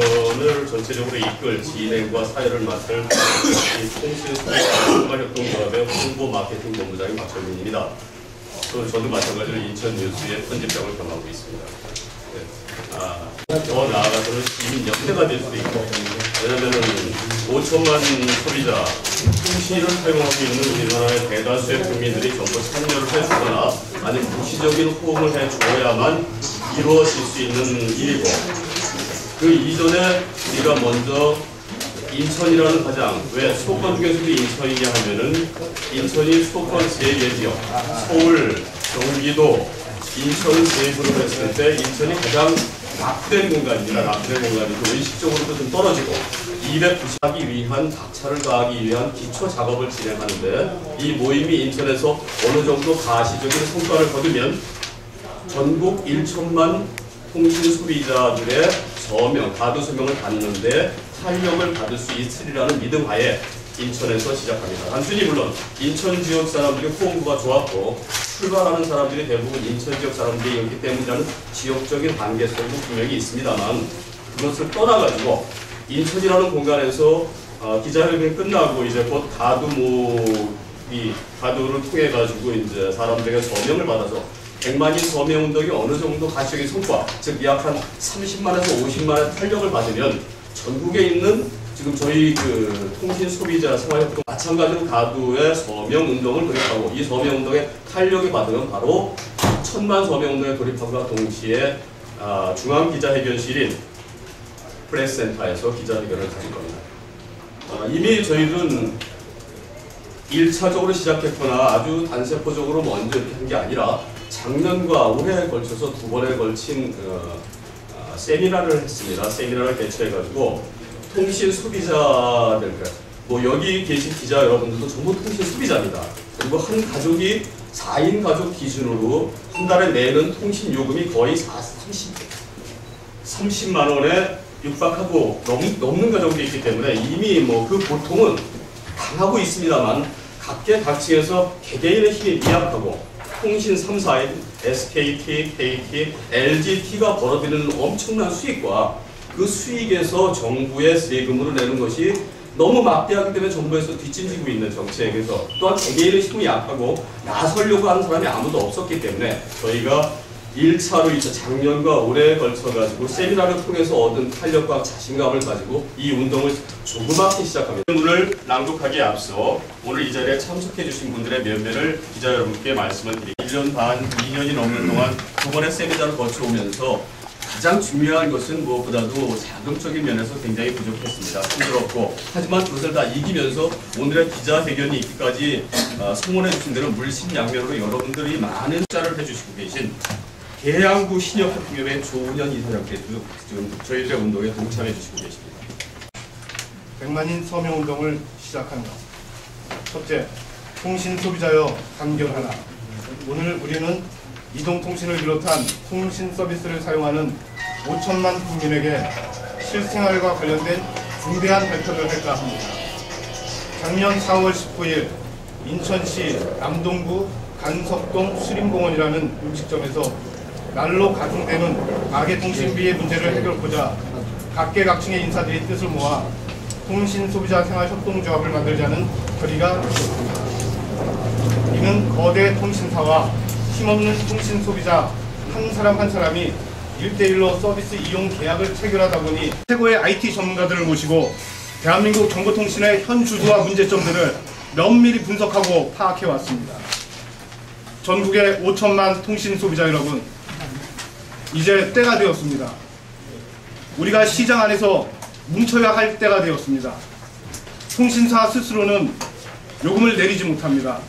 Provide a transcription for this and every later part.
을 전체적으로 이끌 진행과 사회를 맡을 이 통신수사협동조합의 홍보 마케팅 본부장인 박철민입니다. 또 저도 마찬가지로 인천 뉴스의 편집장을 겸하고 있습니다. 네. 아, 더 나아가서는 시민 역대가 될 수도 있고 왜냐하면 5천만 소비자 통신을 사용하고 있는 우리나라의 대다수의 국민들이 전부 참여를 해주거나 아니면 무시적인 호응을 해줘야만 이루어질 수 있는 일이고 그 이전에 우리가 먼저 인천이라는 가장 왜 수도권 중에서도 인천이냐 하면은 인천이 수도권 제1 지역 서울, 경기도, 인천 제입으로 했을 때 인천이 가장 낙후된 공간입니다. 낙후된 공간이고 의식적으로도 좀 떨어지고 290하기 위한 박차를 가하기 위한 기초 작업을 진행하는데 이 모임이 인천에서 어느 정도 가시적인 성과를 거두면 전국 1천만 통신 소비자들의 서명, 가두 서명을 받는데 탄력을 받을 수 있으리라는 믿음 하에 인천에서 시작합니다. 단순히 물론 인천 지역 사람들이 호응도가 좋았고 출발하는 사람들이 대부분 인천 지역 사람들이었기 때문이라는 지역적인 관계성도 분명히 있습니다만 그것을 떠나가지고 인천이라는 공간에서 어, 기자회견이 끝나고 이제 곧 가두모이 가두를 통해 가지고 이제 사람들에게 서명을 받아서 100만인 서명 운동이 어느 정도 가시적인 성과, 즉 약 한 30만에서 50만의 탄력을 받으면 전국에 있는 지금 저희 그 통신 소비자 생활협동 마찬가지로 가두의 서명 운동을 돌입하고 이 서명 운동에 탄력이 받으면 바로 천만 서명 운동에 돌입함과 동시에 아, 중앙 기자회견실인 프레스센터에서 기자회견을 가질 겁니다. 아, 이미 저희는 1차적으로 시작했거나 아주 단세포적으로 먼저 이렇게 한 게 아니라 작년과 올해에 걸쳐서 두 번에 걸친 어, 아, 세미나를 했습니다. 세미나를 개최해가지고 통신 소비자들, 뭐 여기 계신 기자 여러분들도 전부 통신 소비자입니다. 그리고 한 가족이 4인 가족 기준으로 한 달에 내는 통신 요금이 거의 4, 30, 30만 원에 육박하고 넘, 넘는 가족이 있기 때문에 이미 뭐 그 보통은 당하고 있습니다만 각계각층에서 개개인의 힘이 미약하고 통신 3사인 SKT, KT, LGT가 벌어들이는 엄청난 수익과 그 수익에서 정부의 세금으로 내는 것이 너무 막대하기 때문에 정부에서 뒷짐지고 있는 정책에서 또한 개개인의 힘이 약하고 나서려고 하는 사람이 아무도 없었기 때문에 저희가 1차로 이제 작년과 올해에 걸쳐가지고 세미나를 통해서 얻은 탄력과 자신감을 가지고 이 운동을 조그맣게 시작합니다. 오늘 낭독하기에 앞서 오늘 이 자리에 참석해 주신 분들의 면면을 기자 여러분께 말씀을 드리겠습니다. 1년 반, 2년이 넘는 동안 두 번의 세미나를 거쳐오면서 가장 중요한 것은 무엇보다도 자금적인 면에서 굉장히 부족했습니다. 힘들었고 하지만 그것을 다 이기면서 오늘의 기자회견이 있기까지 어, 성원해 주신 대로 물심양면으로 여러분들이 많은 숫자를 해주시고 계신 계양구 신협협동협의 조은현 이사장께서 지금 저희들의 운동에 동참해 주시고 계십니다. 100만인 서명 운동을 시작한다. 첫째, 통신 소비자여 단결하라. 오늘 우리는 이동통신을 비롯한 통신 서비스를 사용하는 5천만 국민에게 실생활과 관련된 중대한 발표를 할까 합니다. 작년 4월 19일 인천시 남동구 간석동 수림공원이라는 음식점에서 날로 가중되는 가계통신비의 문제를 해결하고자 각계각층의 인사들이 뜻을 모아 통신소비자 생활협동조합을 만들자는 결의가 있었습니다. 이는 거대 통신사와 힘없는 통신소비자 한 사람 한 사람이 1대1로 서비스 이용 계약을 체결하다 보니 최고의 IT 전문가들을 모시고 대한민국 정보통신의 현 주소와 문제점들을 면밀히 분석하고 파악해 왔습니다. 전국의 5천만 통신 소비자 여러분, 이제 때가 되었습니다. 우리가 시장 안에서 뭉쳐야 할 때가 되었습니다. 통신사 스스로는 요금을 내리지 못합니다.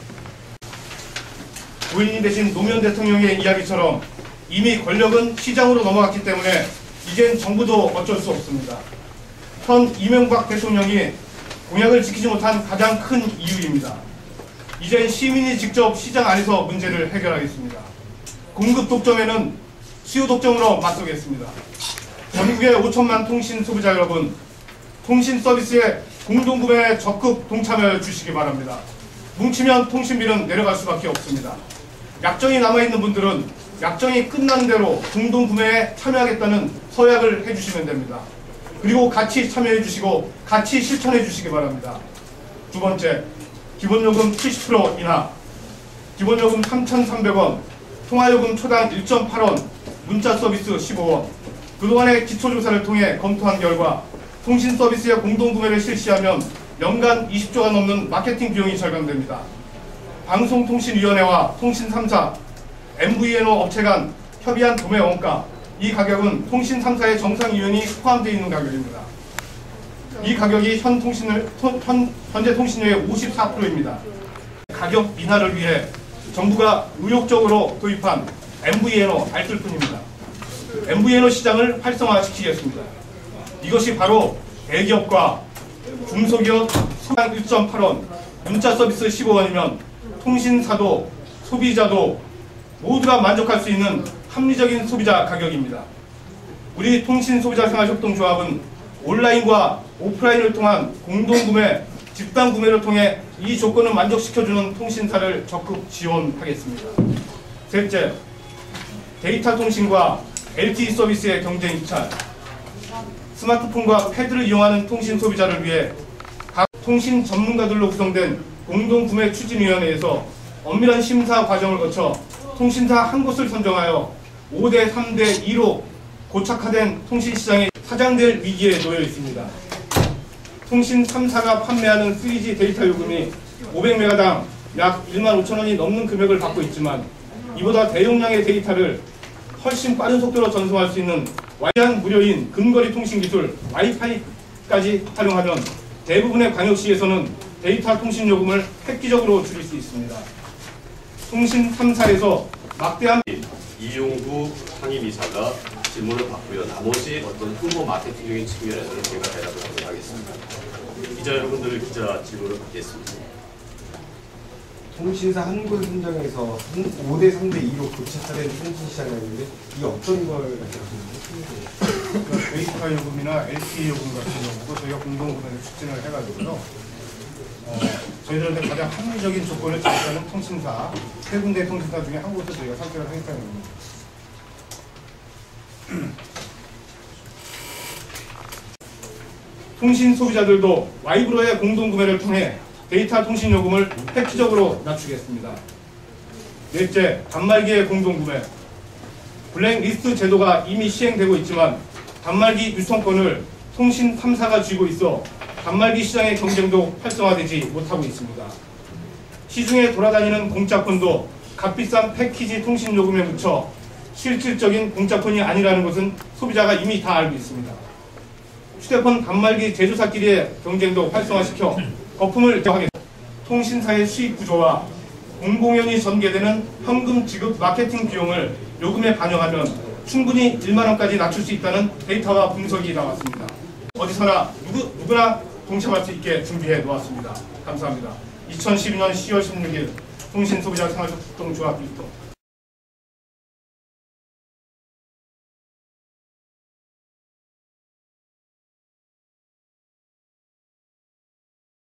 부인이 되신 노무현 대통령의 이야기처럼 이미 권력은 시장으로 넘어갔기 때문에 이젠 정부도 어쩔 수 없습니다. 현 이명박 대통령이 공약을 지키지 못한 가장 큰 이유입니다. 이젠 시민이 직접 시장 안에서 문제를 해결하겠습니다. 공급 독점에는 수요 독점으로 맞서겠습니다. 전국의 5천만 통신 소비자 여러분, 통신 서비스의 공동구매에 적극 동참해 주시기 바랍니다. 뭉치면 통신비는 내려갈 수밖에 없습니다. 약정이 남아있는 분들은 약정이 끝난 대로 공동구매에 참여하겠다는 서약을 해주시면 됩니다. 그리고 같이 참여해 주시고 같이 실천해 주시기 바랍니다. 두 번째, 기본요금 70% 인하, 기본요금 3,300원, 통화요금 초당 1.8원, 문자 서비스 15원. 그동안의 기초조사를 통해 검토한 결과 통신 서비스의 공동구매를 실시하면 연간 20조가 넘는 마케팅 비용이 절감됩니다. 방송통신위원회와 통신 3사, MVNO 업체 간 협의한 도매 원가, 이 가격은 통신 3사의 정상 이윤이 포함되어 있는 가격입니다. 이 가격이 현 통신을 현, 현- 현재 통신료의 54%입니다. 가격 인하를 위해 정부가 의욕적으로 도입한 MVNO 알뜰 뿐입니다. MVNO 시장을 활성화시키겠습니다. 이것이 바로 대기업과 중소기업 수당 1.8원, 문자 서비스 15원이면 통신사도 소비자도 모두가 만족할 수 있는 합리적인 소비자 가격입니다. 우리 통신소비자생활협동조합은 온라인과 오프라인을 통한 공동구매, 집단구매를 통해 이 조건을 만족시켜주는 통신사를 적극 지원하겠습니다. 셋째, 데이터 통신과 LTE 서비스의 경쟁 입찰, 스마트폰과 패드를 이용하는 통신 소비자를 위해 각 통신 전문가들로 구성된 공동구매 추진위원회에서 엄밀한 심사 과정을 거쳐 통신사 한 곳을 선정하여 5대 3대 2로 고착화된 통신시장이 사장될 위기에 놓여 있습니다. 통신 3사가 판매하는 3G 데이터 요금이 500메가당 약 1만 5천 원이 넘는 금액을 받고 있지만 이보다 대용량의 데이터를 훨씬 빠른 속도로 전송할 수 있는 완전 무료인 근거리 통신 기술 와이파이까지 활용하면 대부분의 광역시에서는 데이터 통신 요금을 획기적으로 줄일 수 있습니다. 통신 3사에서 막대한 이용구 상임이사가 질문을 받고요. 나머지 어떤 홍보 마케팅적인 측면에서는 제가 대답을 하도록 하겠습니다. 기자 여러분들 기자 질문을 받겠습니다. 통신사 한 곳을 선정해서 5대 3대 2로 교체하는 통신 시장이었는데 이게 어떤 걸 말씀하시는 그러니까 데이터 요금이나 LTE 요금 같은 경우도 저희가 공동구매를 추진을 해가지고요. 어, 저희들한테 가장 합리적인 조건을 제시하는 통신사 세 군데 통신사 중에 한 곳을 저희가 선택을 하겠다는 겁니다. 통신 소비자들도 와이브로의 공동구매를 통해 데이터 통신 요금을 획기적으로 낮추겠습니다. 넷째, 단말기의 공동구매. 블랙리스트 제도가 이미 시행되고 있지만 단말기 유통권을 통신 3사가 쥐고 있어 단말기 시장의 경쟁도 활성화되지 못하고 있습니다. 시중에 돌아다니는 공짜폰도 값비싼 패키지 통신 요금에 묻혀 실질적인 공짜폰이 아니라는 것은 소비자가 이미 다 알고 있습니다. 휴대폰 단말기 제조사끼리의 경쟁도 활성화시켜 거품을 제거하겠습니다. 통신사의 수익 구조와 공공연히 전개되는 현금 지급 마케팅 비용을 요금에 반영하면 충분히 1만 원까지 낮출 수 있다는 데이터와 분석이 나왔습니다. 어디서나 누구, 누구나 동참할 수 있게 준비해 놓았습니다. 감사합니다. 2012년 10월 16일 통신소비자 생활 협동조합 일터